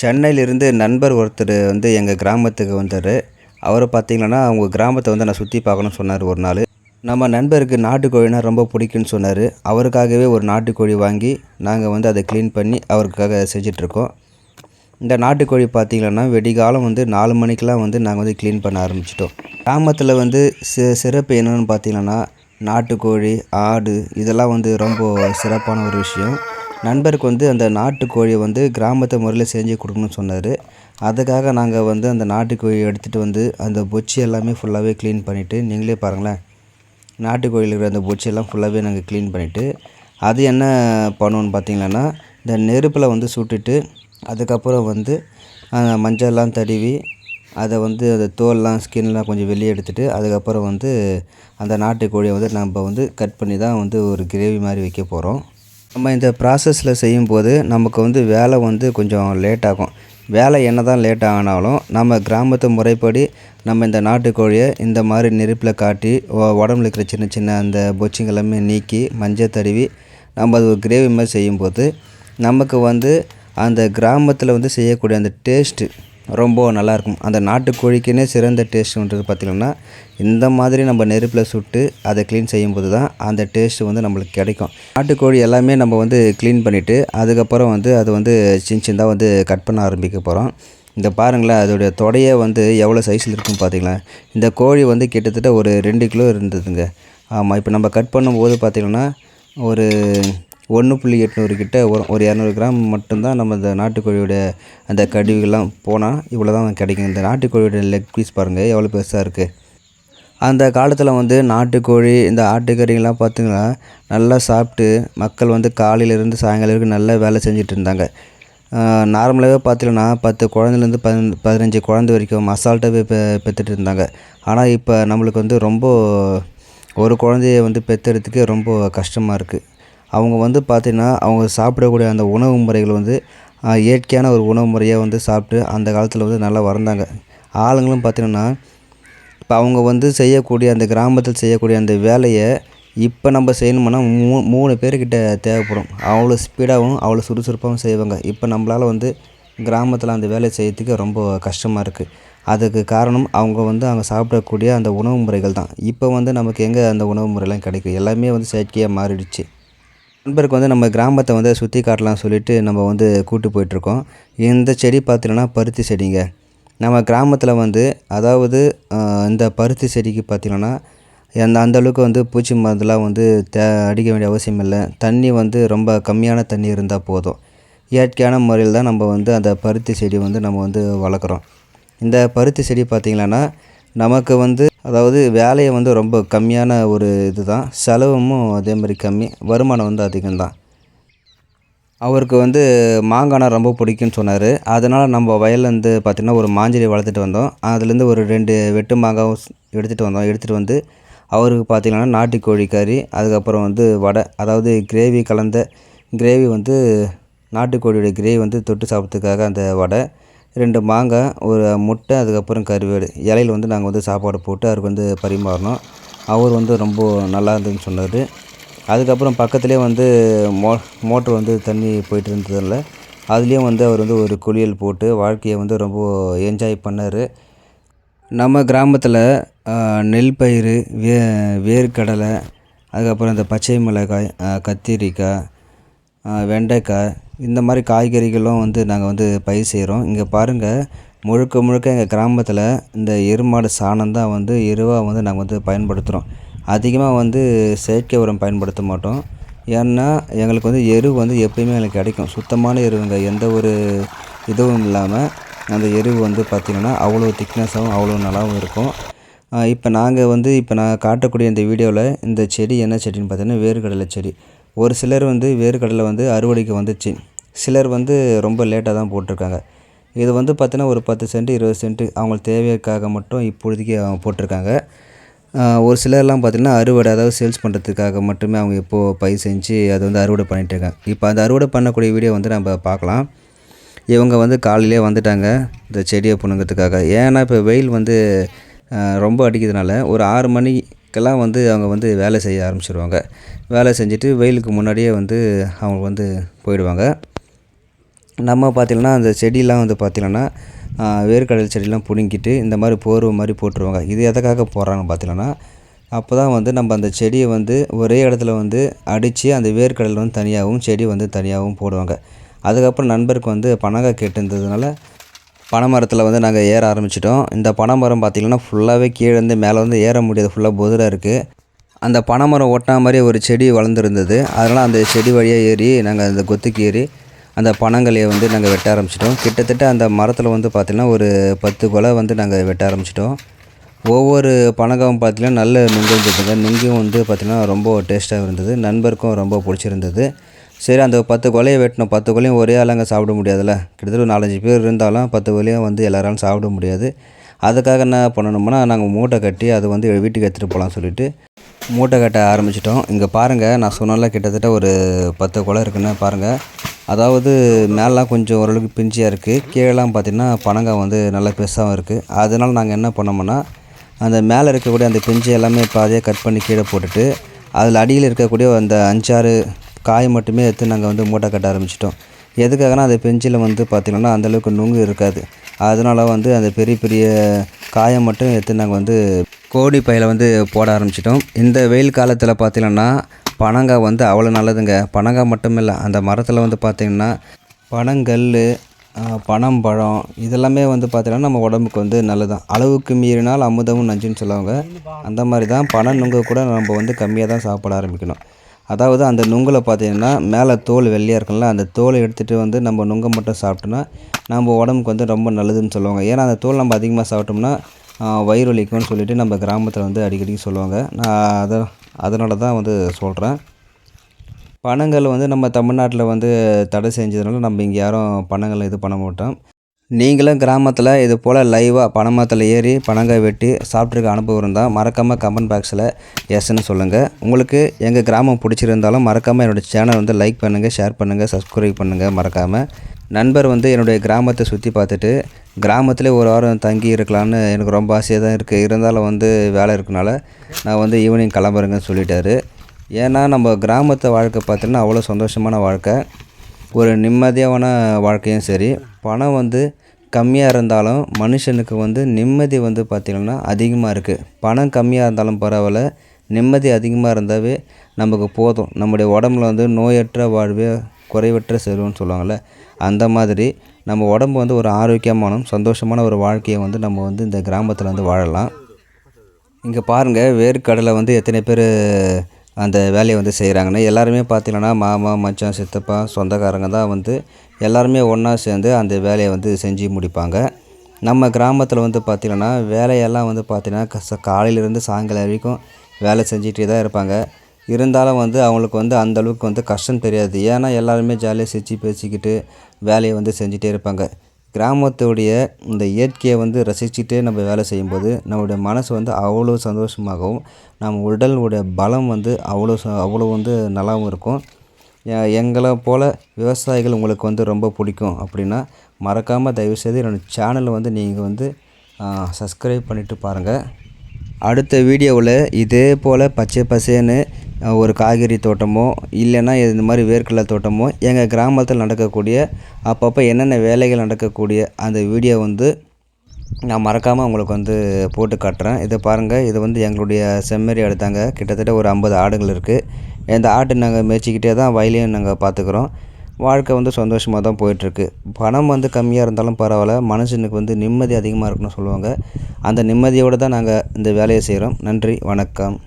சென்னையிலிருந்து நண்பர் ஒருத்தர் வந்து எங்கள் கிராமத்துக்கு வந்தார். அவரை பார்த்திங்கன்னா அவங்க கிராமத்தை வந்து நான் சுற்றி பார்க்கணும்னு சொன்னார் ஒரு நாள். நம்ம நண்பருக்கு நாட்டுக்கோழினா ரொம்ப பிடிக்குன்னு சொன்னார். அவருக்காகவே ஒரு நாட்டுக்கோழி வாங்கி நாங்கள் வந்து அதை க்ளீன் பண்ணி அவருக்காக செஞ்சிட்ருக்கோம். இந்த நாட்டுக்கோழி பார்த்திங்கன்னா வெடிகாலம் வந்து நாலு மணிக்கெலாம் வந்து நாங்கள் வந்து க்ளீன் பண்ண ஆரம்பிச்சிட்டோம். கிராமத்தில் வந்து சி சிறப்பு என்னென்னு பார்த்திங்கன்னா நாட்டுக்கோழி ஆடு இதெல்லாம் வந்து ரொம்ப சிறப்பான ஒரு விஷயம். நண்பருக்கு வந்து அந்த நாட்டுக்கோழியை வந்து கிராமத்து முறையில் செஞ்சு கொடுக்கணும்னு சொன்னார். அதுக்காக நாங்கள் வந்து அந்த நாட்டுக்கோழி எடுத்துகிட்டு வந்து அந்த பொச்சி எல்லாமே ஃபுல்லாகவே க்ளீன் பண்ணிவிட்டு நீங்களே பாருங்களேன். நாட்டுக்கோழியில் இருக்கிற அந்த பொச்சியெல்லாம் ஃபுல்லாகவே நாங்கள் க்ளீன் பண்ணிவிட்டு அது என்ன பண்ணுவோன்னு பார்த்தீங்கன்னா இந்த நெருப்பில் வந்து சுட்டுட்டு அதுக்கப்புறம் வந்து மஞ்சள்லாம் தடவி அதை வந்து அந்த தோல்லாம் ஸ்கின்லாம் கொஞ்சம் வெளியே எடுத்துட்டு அதுக்கப்புறம் வந்து அந்த நாட்டுக்கோழியை வந்து நம்ம வந்து கட் பண்ணி தான் வந்து ஒரு கிரேவி மாதிரி வைக்க போகிறோம் நம்ம இந்த ப்ராசஸில் செய்யும்போது நமக்கு வந்து வேலை வந்து கொஞ்சம் லேட் ஆகும். வேலை என்ன தான் லேட் ஆனாலும் நம்ம கிராமத்து முறைப்படி நம்ம இந்த நாட்டுக்கோழியை இந்த மாதிரி நெருப்பில் காட்டி உடம்புல இருக்கிற சின்ன சின்ன அந்த பொச்சிங்க எல்லாமே நீக்கி மஞ்சள் தடவி நம்ம அது ஒரு கிரேவி மாதிரி செய்யும்போது நமக்கு வந்து அந்த கிராமத்தில் வந்து செய்யக்கூடிய அந்த டேஸ்ட்டு ரொம்ப நல்லாயிருக்கும். அந்த நாட்டுக்கோழிக்குன்னே சிறந்த டேஸ்ட்டுன்றது பார்த்திங்கன்னா இந்த மாதிரி நம்ம நெருப்பில் சுட்டு அதை க்ளீன் செய்யும்போது தான் அந்த டேஸ்ட்டு வந்து நம்மளுக்கு கிடைக்கும். நாட்டுக்கோழி எல்லாமே நம்ம வந்து க்ளீன் பண்ணிவிட்டு அதுக்கப்புறம் வந்து அது வந்து சின்ன சின்னதாக வந்து கட் பண்ண ஆரம்பிக்க போகிறோம் இந்த பாருங்களேன் அதோடைய தொடையே வந்து எவ்வளோ சைஸில் இருக்குன்னு பார்த்தீங்களா இந்த கோழி வந்து கிட்டத்தட்ட ஒரு ரெண்டு கிலோ இருந்ததுங்க. ஆமாம் இப்போ நம்ம கட் பண்ணும்போது பார்த்திங்கன்னா ஒரு ஒன்று புள்ளி எட்நூறு கிட்ட வரும் ஒரு இரநூறு கிராம் மட்டும்தான் நம்ம இந்த நாட்டுக்கோழியோட அந்த கழிவுகள்லாம் போனால் இவ்வளோ தான் கிடைக்கும். இந்த நாட்டுக்கோழியோட லெக் பீஸ் பாருங்கள் எவ்வளோ பெருசாக இருக்குது அந்த காலத்தில் வந்து நாட்டுக்கோழி இந்த ஆட்டுக்கறிங்கெல்லாம் பார்த்திங்கன்னா நல்லா சாப்பிட்டு மக்கள் வந்து காலையிலேருந்து சாயங்காலம் வரைக்கும் நல்லா வேலை செஞ்சுட்டு இருந்தாங்க. நார்மலாகவே பார்த்தீங்கன்னா பத்து குழந்தைலேருந்து பதின பதினஞ்சு குழந்தை வரைக்கும் அசால்ட்டாகவே பெ பெற்றுட்டு இருந்தாங்க. ஆனால் இப்போ நம்மளுக்கு வந்து ரொம்ப ஒரு குழந்தைய வந்து பெற்றெடுத்துக்கே ரொம்ப கஷ்டமாக இருக்குது அவங்க வந்து பார்த்திங்கன்னா அவங்க சாப்பிடக்கூடிய அந்த உணவு முறைகள் வந்து இயற்கையான ஒரு உணவு முறையாக வந்து சாப்பிட்டு அந்த காலத்தில் வந்து நல்லா வளர்ந்தாங்க. ஆளுங்களும் பார்த்திங்கன்னா இப்போ அவங்க வந்து செய்யக்கூடிய அந்த கிராமத்தில் செய்யக்கூடிய அந்த வேலையை இப்போ நம்ம செய்யணும்னா மூ மூணு பேர்கிட்ட தேவைப்படும். அவ்வளோ ஸ்பீடாகவும் அவ்வளோ சுறுசுறுப்பாகவும் செய்வாங்க. இப்போ நம்மளால் வந்து கிராமத்தில் அந்த வேலையை செய்யறதுக்கு ரொம்ப கஷ்டமாக இருக்குது அதுக்கு காரணம் அவங்க வந்து அவங்க சாப்பிடக்கூடிய அந்த உணவு முறைகள் தான். இப்போ வந்து நமக்கு எங்கே அந்த உணவு முறைலாம் கிடைக்கும் எல்லாமே வந்து செயற்கையாக மாறிடுச்சு. நண்பருக்கு வந்து நம்ம கிராமத்தை வந்து சுற்றி காட்டலாம் சொல்லிட்டு நம்ம வந்து கூட்டு போயிட்டுருக்கோம். இந்த செடி பார்த்தீங்கன்னா பருத்தி செடிங்க. நம்ம கிராமத்தில் வந்து அதாவது இந்த பருத்தி செடிக்கு பார்த்தீங்கன்னா அந்த அந்த அளவுக்கு வந்து பூச்சி மருந்துலாம் வந்து தே அடிக்க வேண்டிய அவசியம் இல்லை. தண்ணி வந்து ரொம்ப கம்மியான தண்ணி இருந்தால் போதும். இயற்கையான முறையில் தான் நம்ம வந்து அந்த பருத்தி செடி வந்து நம்ம வந்து வளர்க்குறோம். இந்த பருத்தி செடி பார்த்திங்கன்னா நமக்கு வந்து அதாவது வேலையை வந்து ரொம்ப கம்மியான ஒரு இதுதான். செலவும் அதே மாதிரி கம்மி. வருமானம் வந்து அதிகம்தான். அவருக்கு வந்து மாங்கானா ரொம்ப பிடிக்கும்னு சொன்னார். அதனால் நம்ம வயல்லேருந்து பார்த்திங்கன்னா ஒரு மாஞ்செடி வளர்த்துட்டு வந்தோம். அதுலேருந்து ஒரு ரெண்டு வெட்டு மாங்காவும் எடுத்துகிட்டு வந்தோம். எடுத்துகிட்டு வந்து அவருக்கு பார்த்திங்கன்னா நாட்டுக்கோழி கறி அதுக்கப்புறம் வந்து வடை அதாவது கிரேவி கலந்த கிரேவி வந்து நாட்டுக்கோழியோட கிரேவி வந்து தொட்டு சாப்பிட்றதுக்காக அந்த வடை ரெண்டு மாங்காய் ஒரு முட்டை அதுக்கப்புறம் கருவேடு. இலையில வந்து நாங்கள் வந்து சாப்பாடு போட்டு அவருக்கு வந்து பரிமாறினோம் அவர் வந்து ரொம்ப நல்லா இருந்ததுன்னு சொன்னார். அதுக்கப்புறம் பக்கத்துலேயே வந்து மோ மோட்ரு வந்து தண்ணி போயிட்டு இருந்ததில்ல அதுலேயும் வந்து அவர் வந்து ஒரு குளியல் போட்டு வாழ்க்கையை வந்து ரொம்ப என்ஜாய் பண்ணார். நம்ம கிராமத்தில் நெல் பயிர் வே வேர்க்கடலை அதுக்கப்புறம் இந்த பச்சை மிளகாய் கத்திரிக்காய் வெண்டைக்காய் இந்த மாதிரி காய்கறிகளும் வந்து நாங்கள் வந்து பயிர் செய்கிறோம் இங்கே பாருங்கள் முழுக்க முழுக்க எங்கள் கிராமத்தில் இந்த எருமாடு சாணம் தான் வந்து எருவாக வந்து நாங்கள் வந்து பயன்படுத்துகிறோம் அதிகமாக வந்து செயற்கை உரம் பயன்படுத்த மாட்டோம். ஏன்னா எங்களுக்கு வந்து எரு வந்து எப்பயுமே எங்களுக்கு கிடைக்கும். சுத்தமான எருவுங்க எந்த ஒரு இதுவும் இல்லாமல் அந்த எரு வந்து பார்த்திங்கன்னா அவ்வளோ திக்னஸாகவும் அவ்வளோ நல்லாவும் இருக்கும். இப்போ நாங்கள் வந்து இப்போ நான் காட்டக்கூடிய இந்த வீடியோவில் இந்த செடி என்ன செடின்னு பார்த்தீங்கன்னா வேர்க்கடலை செடி. ஒரு சிலர் வந்து வேர்க்கடலை வந்து அறுவடைக்கு வந்துச்சு. சிலர் வந்து ரொம்ப லேட்டாக தான் போட்டிருக்காங்க. இது வந்து பார்த்தீங்கன்னா ஒரு பத்து சென்ட் இருபது சென்ட் அவங்களுக்கு தேவைக்காக மட்டும் இப்பொழுதைக்கு அவங்க போட்டிருக்காங்க. ஒரு சிலர்லாம் பார்த்திங்கன்னா அறுவடை அதாவது சேல்ஸ் பண்ணுறதுக்காக மட்டுமே அவங்க இப்போது பயிர் செஞ்சு அதை வந்து அறுவடை பண்ணிகிட்டு இருக்காங்க இப்போ அந்த அறுவடை பண்ணக்கூடிய வீடியோ வந்து நம்ம பார்க்கலாம். இவங்க வந்து காலையிலே வந்துட்டாங்க இந்த செடியை புணுங்கிறதுக்காக. ஏன்னா இப்போ வெயில் வந்து ரொம்ப அடிக்கிறதுனால ஒரு ஆறு மணி இதுக்கெல்லாம் வந்து அவங்க வந்து வேலை செய்ய ஆரம்பிச்சிடுவாங்க வேலை செஞ்சுட்டு வெயிலுக்கு முன்னாடியே வந்து அவங்க வந்து போயிடுவாங்க. நம்ம பார்த்திங்கன்னா அந்த செடியெலாம் வந்து பார்த்திங்கன்னா வேர்க்கடல் செடியெலாம் பிடுங்கிட்டு இந்த மாதிரி போர்வை மாதிரி போட்டுருவாங்க. இது எதுக்காக போடுறாங்க பார்த்திங்கன்னா அப்போ தான் வந்து நம்ம அந்த செடியை வந்து ஒரே இடத்துல வந்து அடித்து அந்த வேர்க்கடல் வந்து தனியாகவும் செடி வந்து தனியாகவும் போடுவாங்க. அதுக்கப்புறம் நண்பருக்கு வந்து பனங்காய் கேட்டிருந்ததுனால பனைமரத்தில் வந்து நாங்கள் ஏற ஆரம்பிச்சிட்டோம். இந்த பனைமரம் பார்த்திங்கன்னா ஃபுல்லாகவே கீழே இருந்து மேலே வந்து ஏற முடியாது. ஃபுல்லாக பொதுராக இருக்குது அந்த பனைமரம் ஒட்டின மாதிரி ஒரு செடி வளர்ந்துருந்தது. அதனால் அந்த செடி வழியாக ஏறி நாங்கள் அந்த கொத்துக்கு ஏறி அந்த பனங்களையை வந்து நாங்கள் வெட்ட ஆரம்பிச்சிட்டோம். கிட்டத்தட்ட அந்த மரத்தில் வந்து பார்த்திங்கன்னா ஒரு பத்து கொலை வந்து நாங்கள் வெட்ட ஆரம்பிச்சிட்டோம். ஒவ்வொரு பனங்காவும் பார்த்திங்கன்னா நல்ல நுங்கு இருந்ததுங்க நுங்கும் வந்து பார்த்திங்கன்னா ரொம்ப டேஸ்ட்டாக இருந்தது. நண்பருக்கும் ரொம்ப பிடிச்சிருந்தது. சரி அந்த பத்து கொலையை வெட்டினோம். பத்து கொலையும் ஒரே ஆளாங்க சாப்பிட முடியாதுல்ல. கிட்டத்தட்ட ஒரு நாலஞ்சு பேர் இருந்தாலும் பத்து கொலையும் வந்து எல்லாராலும் சாப்பிட முடியாது. அதுக்காக என்ன பண்ணணும்னா நாங்கள் மூட்டை கட்டி அது வந்து வீட்டுக்கு எடுத்துகிட்டு போகலாம்னு சொல்லிட்டு மூட்டை கட்ட ஆரம்பிச்சிட்டோம். இங்கே பாருங்கள் நான் சொன்னால கிட்டத்தட்ட ஒரு பத்து குலை இருக்குன்னு பாருங்கள் அதாவது மேலாம் கொஞ்சம் ஓரளவுக்கு பிஞ்சியாக இருக்குது கீழெலாம் பார்த்திங்கன்னா பனங்காய் வந்து நல்லா பெருசாகவும் இருக்குது அதனால் நாங்கள் என்ன பண்ணோம்னா அந்த மேலே இருக்கக்கூடிய அந்த பிஞ்சு எல்லாமே பாதியாக கட் பண்ணி கீழே போட்டுட்டு அதில் அடியில் இருக்கக்கூடிய அந்த அஞ்சாறு காய் மட்டுமே எடுத்து நாங்கள் வந்து மூட்டை கட்ட ஆரம்பிச்சிட்டோம். எதுக்காகனா அந்த பெஞ்சில் வந்து பார்த்திங்கன்னா அந்தளவுக்கு நுங்கு இருக்காது. அதனால் வந்து அந்த பெரிய பெரிய காயை மட்டும் எடுத்து நாங்கள் வந்து கோடி பையில் வந்து போட ஆரம்பிச்சிட்டோம். இந்த வெயில் காலத்தில் பார்த்திங்கன்னா பனங்காய் வந்து அவ்வளோ நல்லதுங்க. பனங்காய் மட்டும் இல்லை அந்த மரத்தில் வந்து பார்த்திங்கன்னா பனங்கல் பனம் பழம் இதெல்லாமே வந்து பார்த்திங்கன்னா நம்ம உடம்புக்கு வந்து நல்லதான் அளவுக்கு மீறினால் அமுதமும் நஞ்சுன்னு சொல்லுவாங்க. அந்த மாதிரி தான் பனம் நுங்கு கூட நம்ம வந்து கம்மியாக தான் சாப்பிட ஆரம்பிக்கணும். அதாவது அந்த நுங்கில் பார்த்தீங்கன்னா மேலே தோல் வெள்ளையாக இருக்கும்ல அந்த தோலை எடுத்துகிட்டு வந்து நம்ம நுங்கை மட்டும் சாப்பிட்டோன்னா நம்ம உடம்புக்கு வந்து ரொம்ப நல்லதுன்னு சொல்லுவாங்க. ஏன்னா அந்த தோல் நம்ம அதிகமாக சாப்பிட்டோம்னா வயிறு வலிக்கும்னு நம்ம கிராமத்தில் வந்து அடிக்கடி சொல்லுவாங்க. நான் அதை அதனால தான் வந்து சொல்கிறேன் பணங்கள் வந்து நம்ம தமிழ்நாட்டில் வந்து தடை செஞ்சதுனால நம்ம இங்கே யாரும் பணங்கள் இது பண்ண மாட்டோம். நீங்களும் கிராமத்தில் இது போல் லைவாக பனைமரத்தில் ஏறி பனங்காய் வெட்டி சாப்பிட்ருக்க அனுபவம் இருந்தால் மறக்காமல் கமெண்ட் பாக்ஸில் எஸ்ன்னு சொல்லுங்கள் உங்களுக்கு எங்கள் கிராமம் பிடிச்சிருந்தாலும் மறக்காமல் என்னோடய சேனல் வந்து லைக் பண்ணுங்கள் ஷேர் பண்ணுங்கள் சப்ஸ்கிரைப் பண்ணுங்கள் மறக்காமல் நண்பர் வந்து என்னுடைய கிராமத்தை சுற்றி பார்த்துட்டு கிராமத்திலே ஒரு வாரம் தங்கி இருக்கலான்னு எனக்கு ரொம்ப ஆசையாக தான் இருக்குது இருந்தாலும் வந்து வேலை இருக்கனால நான் வந்து ஈவினிங் கிளம்புறேங்கன்னு சொல்லிட்டாரு. ஏன்னா நம்ம கிராமத்தை வாழ்க்கை பார்த்தீங்கன்னா அவ்வளோ சந்தோஷமான வாழ்க்கை. ஒரு நிம்மதியான வாழ்க்கையும் சரி. பணம் வந்து கம்மியாக இருந்தாலும் மனுஷனுக்கு வந்து நிம்மதி வந்து பார்த்திங்கன்னா அதிகமாக இருக்குது பணம் கம்மியாக இருந்தாலும் பரவாயில்ல. நிம்மதி அதிகமாக இருந்தாவே நமக்கு போதும். நம்முடைய உடம்புல வந்து நோயற்ற வாழ்வே குறைவற்ற செல்வம்னு சொல்லுவாங்கள்ல அந்த மாதிரி நம்ம உடம்பு வந்து ஒரு ஆரோக்கியமான சந்தோஷமான ஒரு வாழ்க்கையை வந்து நம்ம வந்து இந்த கிராமத்தில் வந்து வாழலாம். இங்கே பாருங்கள் வேர்க்கடலை வந்து எத்தனை பேர் அந்த வேலையை வந்து செய்கிறாங்கன்னு எல்லாருமே பார்த்திங்கன்னா மாமா மச்சான் சித்தப்பா சொந்தக்காரங்க தான் வந்து எல்லாருமே ஒன்றா சேர்ந்து அந்த வேலையை வந்து செஞ்சு முடிப்பாங்க. நம்ம கிராமத்தில் வந்து பார்த்திங்கன்னா வேலையெல்லாம் வந்து பார்த்திங்கன்னா கச காலையிலேருந்து சாயங்காலம் வரைக்கும் வேலை செஞ்சிகிட்டே தான் இருப்பாங்க. இருந்தாலும் வந்து அவங்களுக்கு வந்து அந்தளவுக்கு வந்து கஷ்டம் தெரியாது. ஏன்னா எல்லாருமே ஜாலியாக சிரித்து பேசிக்கிட்டு வேலையை வந்து செஞ்சிகிட்டே இருப்பாங்க. கிராமத்துடைய இந்த இயற்கையை வந்து ரசிச்சுட்டே நம்ம வேலை செய்யும்போது நம்மளுடைய மனசு வந்து அவ்வளோ சந்தோஷமாகவும் நம்ம உடலுடைய பலம் வந்து அவ்வளோ அவ்வளோ வந்து நல்லாவும் இருக்கும். எங்களை போல் விவசாயிகள் உங்களுக்கு வந்து ரொம்ப பிடிக்கும் அப்படின்னா மறக்காமல் தயவுசெய்து என்னோடய சேனலை வந்து நீங்கள் வந்து சப்ஸ்கிரைப் பண்ணிவிட்டு பாருங்கள் அடுத்த வீடியோவில் இதே போல் பச்சை பசேன்னு ஒரு காய்கறி தோட்டமோ இல்லைன்னா இந்த மாதிரி வேர்க்கடலை தோட்டமோ எங்கள் கிராமத்தில் நடக்கக்கூடிய அப்பப்போ என்னென்ன வேலைகள் நடக்கக்கூடிய அந்த வீடியோ வந்து நான் மறக்காமல் உங்களுக்கு வந்து போட்டு காட்டுறேன். இதை பாருங்கள் இது வந்து எங்களுடைய செம்மறி எடுத்தாங்க கிட்டத்தட்ட ஒரு ஐம்பது ஆடுகள் இருக்குது இந்த ஆட்டை நாங்கள் மேய்ச்சிக்கிட்டே தான் வயலையும் நாங்கள் பார்த்துக்குறோம். வாழ்க்கை வந்து சந்தோஷமாக தான் போயிட்டுருக்கு. பணம் வந்து கம்மியாக இருந்தாலும் பரவாயில்ல. மனுஷனுக்கு வந்து நிம்மதி அதிகமாக இருக்குன்னு சொல்லுவாங்க. அந்த நிம்மதியோடு தான் நாங்கள் இந்த வேலையை செய்கிறோம் நன்றி. வணக்கம்.